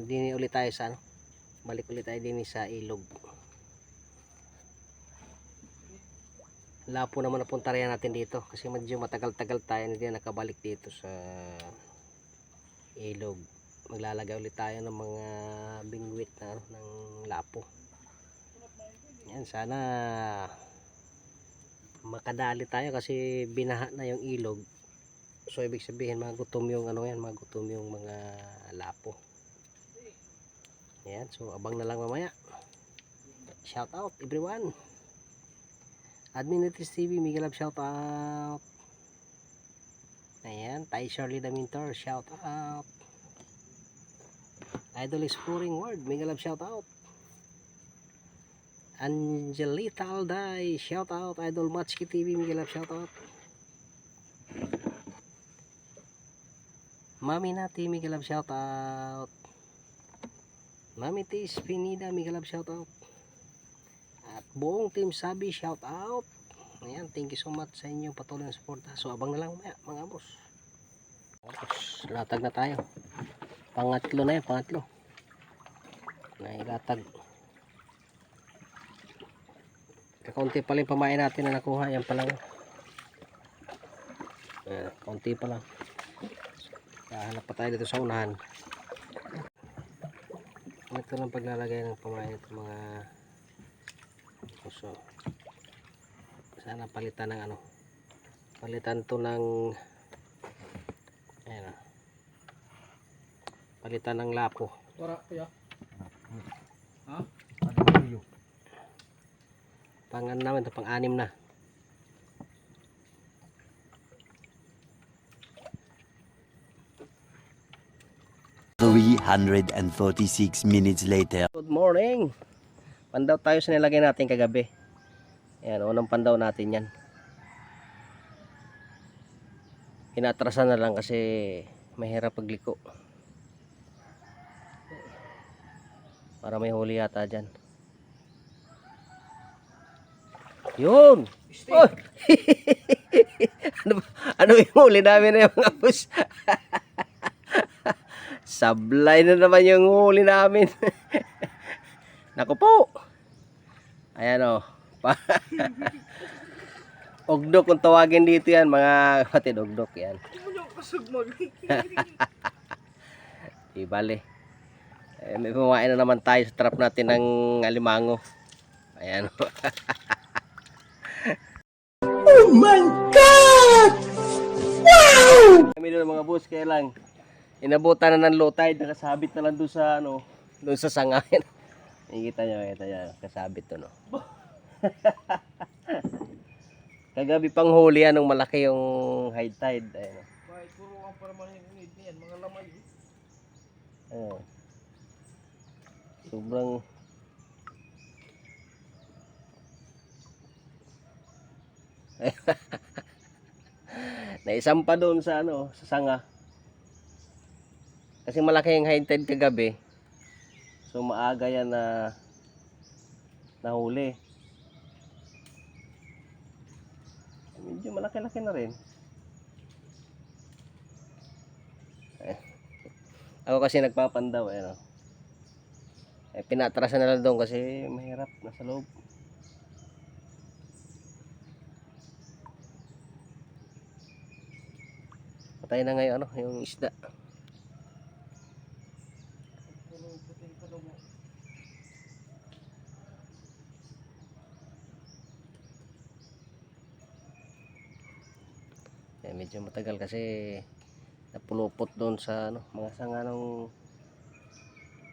Hindi ulit tayo sa ano. Balik ulit tayo din sa ilog. Lapo naman na punta rin natin dito kasi medyo matagal-tagal tayo hindi na nakabalik dito sa ilog. Maglalagay ulit tayo ng mga bingwit na ano, ng lapo. Yan sana makadali tayo kasi binaha na yung ilog. So ibig sabihin mga gutom yung ano yan, mga gutom yung mga lapo. Ayan, so abang na lang mamaya. Shout out everyone. Admin Netis TV, Miguel Lab shout out. Ayan, Tay Shirley Damintor, shout out. Idol Exploring World, Miguel Lab shout out. Angelita Alday, shout out. Idol Matchki TV, Miguel Lab shout out. Mami Nati, Miguel Lab shout out. Mami Tis Pinida, Miguel Lab shout out. At buong team Sabi, shout out. Ayan, thank you so much sa inyong patuloy na suporta. So, abang na lang maya, mga boss. Tapos, latag na tayo. Pangatlo na yun, pangatlo. Nailatag. Kaunti pa lang yung pamain natin na nakuha. Yan pa lang. Ayan, pa lang. Kahanap pa tayo dito sa unahan. Ito lang paglalagay ng pamain ito mga puso. Sana palitan ng ano. Palitan to ng ayan ah. Palitan ng lapo. Wala kuya. Ha? Pangan namin ito, pang-anim na. Three hundred and forty-six minutes later. Good morning. Pandaw tayo sa nilagay natin kagabi. Ayan, unang pandaw natin yan. Inatrasan na lang kasi mahirap pagliko. Para may huli yata dyan. Yun! Oh! ano, ba- ano yung huli namin na yung mga bus? Sablay na naman yung huli namin. Naku po. Ayan o. Ogdok kung tawagin dito yan mga kapatid. Ogdok yan. Di bale. Eh, may pumain na naman tayo sa trap natin ng alimango. Ayan o. oh my God! Wow! Kami doon mga boss, kaya lang inabutan na ng low tide, nakasabit na lang doon sa ano, doon sa sangayan. Nakikita nyo, nakikita nyo, kasabit to no. Kagabi pang huli anong malaki yung high tide. Ayun. Bakit puro ang para man yung need niyan, mga lamay. Ayun. Sobrang Naisampa doon sa ano, sa sanga. Kasi malaki yung high tide kagabi. So maaga yan na nahuli. Medyo malaki-laki na rin. Eh, Ako kasi nagpapandaw eh, no? eh pinatrasan na lang doon kasi mahirap nasa loob. Patay na ngayon ano, yung isda. Puro puting padugo. Eh, medyo matagal kasi napulupot doon sa ano, mga sanga ng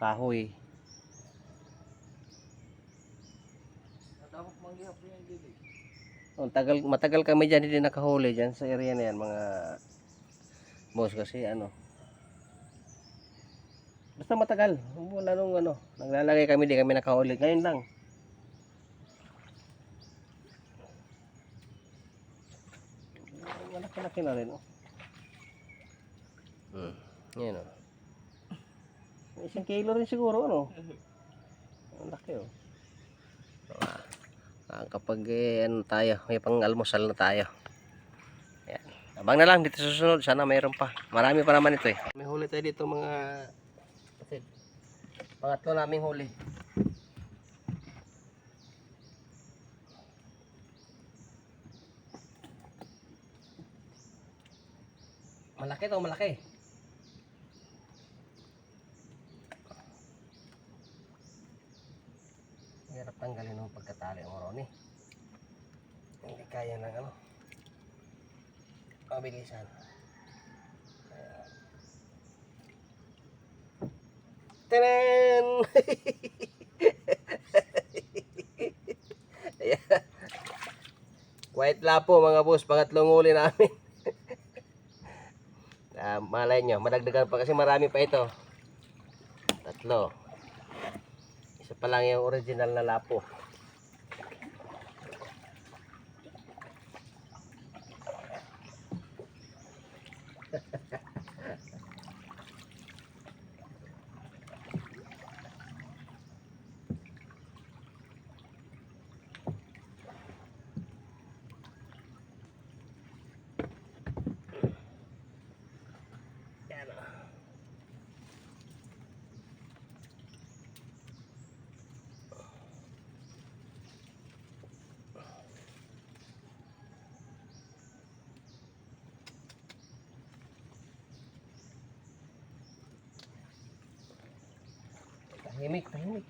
kahoy. Dili. Oh, tagal, matagal kami dyan hindi nakahuli dyan sa area na yan mga boss kasi ano basta matagal wala nung ano naglalagay kami di kami nakahuli ngayon lang malaki-laki na rin oh. hmm. yan oh. isang kilo rin siguro ano ang laki oh Ah, kapag eh, ano tayo, may pang almusal na tayo. Ayan. Abang na lang dito sa susunod. Sana mayroon pa. Marami pa naman ito eh. May huli tayo dito mga. Pangatlo naming huli. Malaki to, malaki. Hirap tanggalin ng pagkatali ron eh. Hindi kaya ng ano. Mabilisan. Tenen! Ayan. White lapo mga boss, pangatlong huli namin. Ah, malay nyo, madagdagan pa kasi marami pa ito. Tatlo. Isa pa lang yung original na lapo. Tahimik, tahimik.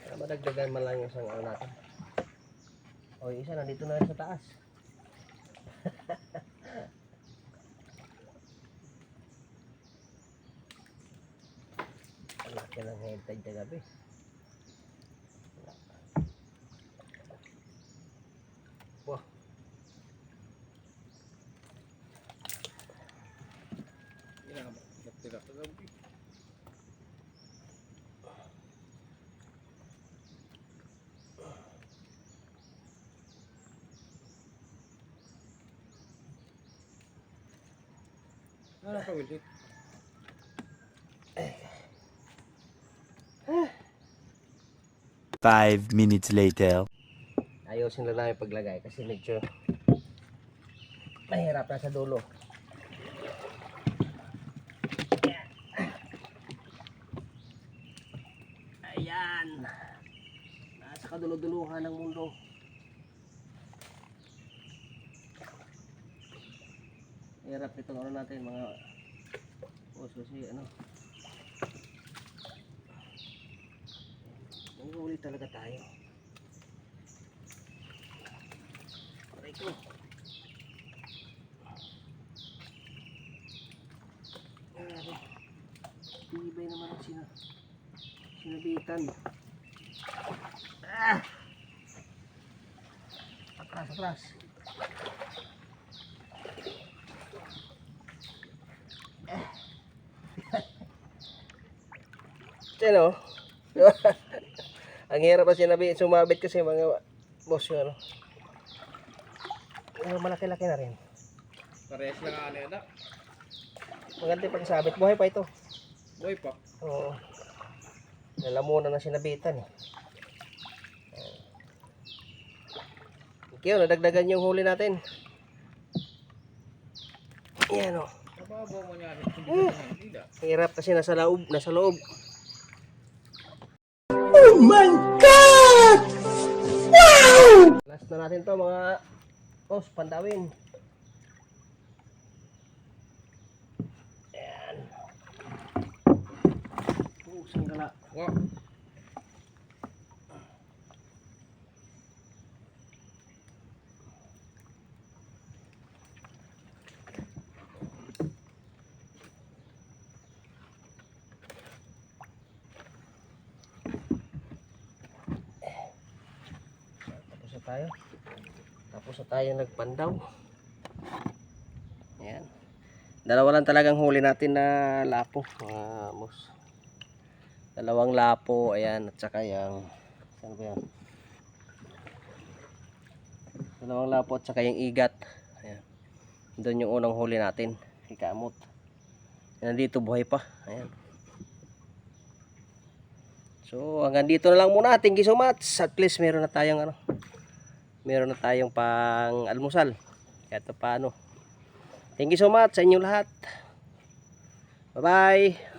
Para madagdagan man lang yung isang ano natin. O, yung isa nandito na rin sa taas. Ang laki ng head tide na gabi. Wah, Yan ang tira sa gabi. Ano ka Willie? Five minutes later. Ayusin lang namin paglagay kasi medyo mahirap na sa dulo. Ayan. Nasa kaduluduluhan ng mundo. Hirap itong ano natin mga boss kasi ano. Nanguhuli talaga tayo. Grabe. Tibay naman ang sina sinabitan. Ah! Atras, atras. Eh. Ang hirap pa sinabi, sumabit kasi mga boss yung ano. Pero malaki-laki na rin. Parehas lang ano yan ah. Maganda yung pagsabit. Buhay pa ito. Buhay pa. Oo. Nalamunan na sinabitan eh. Okay, nadagdagan yung huli natin. Yan o. Nababaw mo niya. Na. Hirap kasi nasa loob, nasa loob. Oh my God! Wow! Last na natin to mga boss, pandawin. Ayan. Wa. Tapos na tayo. Tapos na tayo nagpandaw. Ayan. Dalawa lang talagang huli natin na lapo. Boss. Dalawang lapo. Ayan. At saka yung... Saan ba yan? Dalawang lapo at saka yung igat. Ayan. Doon yung unang huli natin. Ikamot. Yan nandito buhay pa. Ayan. So hanggang dito na lang muna. Thank you so much. At least meron na tayong ano. Meron na tayong pang almusal. Kahit pa paano. Thank you so much sa inyong lahat. Bye-bye.